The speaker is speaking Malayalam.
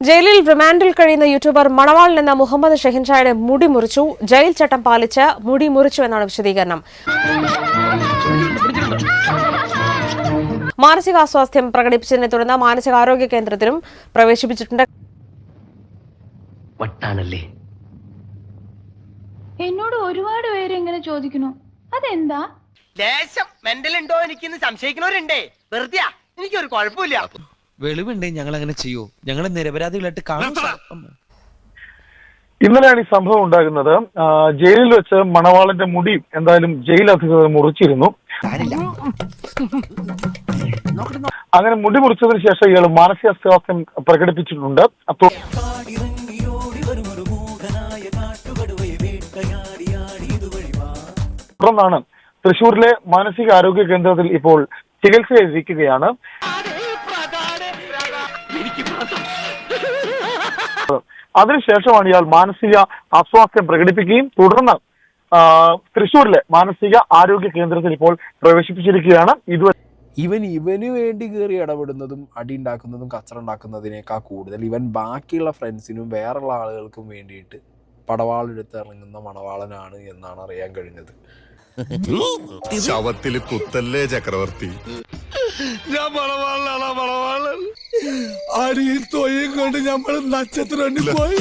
ജയിലിൽ റിമാൻഡിൽ കഴിയുന്ന യൂട്യൂബർ മണവാളിൽ എന്ന മുഹമ്മദ് ഷെഹിൻഷായുടെ മുടി മുറിച്ചു. ജയിൽ ചട്ടം പാലിച്ച് മുടി മുറിച്ചു എന്നാണ് വിശദീകരണം. മാനസികാസ്വാസ്ഥ്യം പ്രകടിപ്പിച്ചതിനെ തുടർന്ന് മാനസികാരോഗ്യ കേന്ദ്രത്തിലും പ്രവേശിപ്പിച്ചിട്ടുണ്ട്. വട്ടാണല്ലേ? എന്നോട് ഒരുപാട് പേര് ഇങ്ങനെ ചോദിക്കുന്നു. അതെന്താ? ദേശം മെന്റൽ ഉണ്ടോ എനിക്കിന്ന് സംശയിക്കുന്നവരുണ്ടേ. വെറുതെ എനിക്കൊരു കുഴപ്പമില്ല. വെളിവുണ്ടേ ഞങ്ങൾ അങ്ങനെ ചെയ്യൂ. ഞങ്ങൾ നിരപരാധികളായിട്ട് കാണും. ഇന്നലെയാണ് ഈ സംഭവം ഉണ്ടാകുന്നത്. ജയിലിൽ വെച്ച് മണവാളന്റെ മുടി എന്തായാലും ജയിൽ അധികൃതർ മുറിച്ചിരുന്നു. അങ്ങനെ മുടി മുറിച്ചതിന് ശേഷം ഇയാൾ മാനസികാസ്വാസ്ഥ്യം പ്രകടിപ്പിച്ചിട്ടുണ്ട്. അപ്പോൾ തുടർന്നാണ് തൃശൂരിലെ മാനസിക ആരോഗ്യ കേന്ദ്രത്തിൽ ഇപ്പോൾ ചികിത്സയിലിരിക്കുകയാണ്. അതിനുശേഷമാണ് ഇയാൾ മാനസിക അസ്വാസ്ഥ്യം പ്രകടിപ്പിക്കുകയും തുടർന്ന് തൃശൂരിലെ മാനസിക ആരോഗ്യ കേന്ദ്രത്തിൽ ഇപ്പോൾ പ്രവേശിപ്പിച്ചിരിക്കുകയാണ്. ഇതുവരെ ഇവൻ ഇവന് വേണ്ടി കയറി ഇടപെടുന്നതും അടി ഉണ്ടാക്കുന്നതും കച്ചറ ഉണ്ടാക്കുന്നതിനേക്കാൾ കൂടുതൽ ഇവൻ ബാക്കിയുള്ള ഫ്രണ്ട്സിനും വേറുള്ള ആളുകൾക്കും വേണ്ടിയിട്ട് പടവാളെടുത്ത് ഇറങ്ങുന്ന മണവാളനാണ് എന്നാണ് അറിയാൻ കഴിഞ്ഞത്. ശവത്തിൽ കുത്തല്ലേ ചക്രവർത്തി? ഞാൻ മണവാളനാണ് മണവാളൻ അടിയും തൊയ്യും കൊണ്ട് നമ്മൾ നക്ഷത്രം പോയി